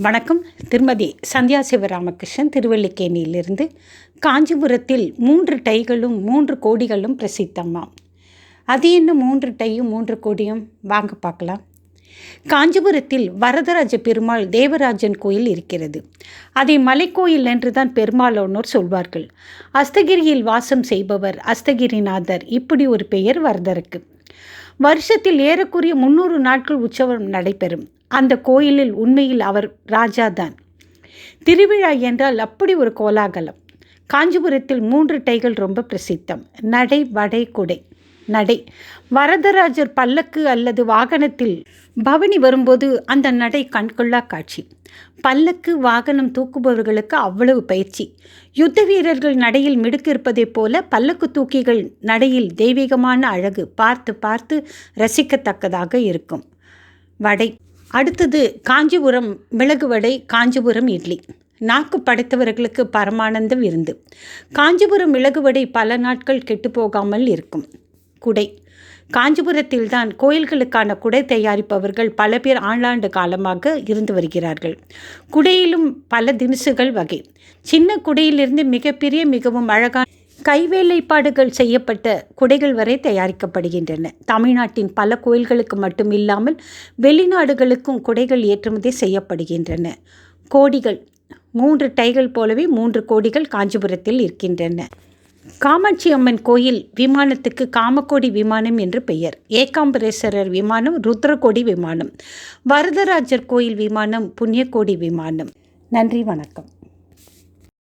வணக்கம். திருமதி சந்தியா சிவராமகிருஷ்ணன் திருவல்லிக்கேணியிலிருந்து காஞ்சிபுரத்தில் மூன்று டைகளும் மூன்று கோடிகளும் பிரசித்தம்மாம் அது என்ன மூன்று டையும் மூன்று கோடியும்? வாங்க பார்க்கலாம். காஞ்சிபுரத்தில் வரதராஜ பெருமாள் தேவராஜன் கோயில் இருக்கிறது. அதை மலைக்கோயில் என்று தான் பெருமாளோனோர் சொல்வார்கள். அஸ்தகிரியில் வாசம் செய்பவர் அஸ்தகிரிநாதர். இப்படி ஒரு பெயர் வரதருக்கு. வருஷத்தில் ஏறக்குறைய முந்நூறு நாட்கள் உற்சவம் நடைபெறும். அந்த கோயிலில் உண்மையில் அவர் ராஜாதான். திருவிழா என்றால் அப்படி ஒரு கோலாகலம். காஞ்சிபுரத்தில் மூன்று டைகள் ரொம்ப பிரசித்தம். நடை வடை குடை. நடை. வரதராஜர் பல்லக்கு அல்லது வாகனத்தில் பவனி வரும்போது அந்த நடை கண்கொள்ளா காட்சி. பல்லக்கு வாகனம் தூக்குபவர்களுக்கு அவ்வளவு பயிற்சி. யுத்த வீரர்கள் நடையில் மிடுக்கிருப்பதைப் போல பல்லக்கு தூக்கிகள் நடையில் தெய்வீகமான அழகு பார்த்து பார்த்து ரசிக்கத்தக்கதாக இருக்கும். வடை. அடுத்தது காஞ்சிபுரம் மிளகு வடை காஞ்சிபுரம் இட்லி. நாக்கு படைத்தவர்களுக்கு பரமானந்த விருந்து காஞ்சிபுரம் மிளகு வடை பல நாட்கள் கெட்டு போகாமல் இருக்கும். குடை. காஞ்சிபுரத்தில்தான் கோயில்களுக்கான குடை தயாரிப்பவர்கள் பல பேர் ஆண்டாண்டு காலமாக இருந்து வருகிறார்கள். குடையிலும் பல தினுசுகள் வகை. சின்ன குடையிலிருந்து மிகப்பெரிய மிகவும் அழகான கைவேலைப்பாடுகள் செய்யப்பட்ட குடைகள் வரை தயாரிக்கப்படுகின்றன. தமிழ்நாட்டின் பல கோயில்களுக்கு மட்டும் இல்லாமல் வெளிநாடுகளுக்கும் குடைகள் ஏற்றுமதி செய்யப்படுகின்றன. கோடிகள் மூன்று டைகள் போலவே மூன்று கோடிகள் காஞ்சிபுரத்தில் இருக்கின்றன. காமாட்சி அம்மன் கோயில் விமானத்துக்கு காமக்கோடி விமானம் என்று பெயர். ஏகாம்பரேஸ்வரர் விமானம் ருத்ரகோடி விமானம் வரதராஜர் கோயில் விமானம் புண்ணியக்கோடி விமானம். நன்றி வணக்கம்.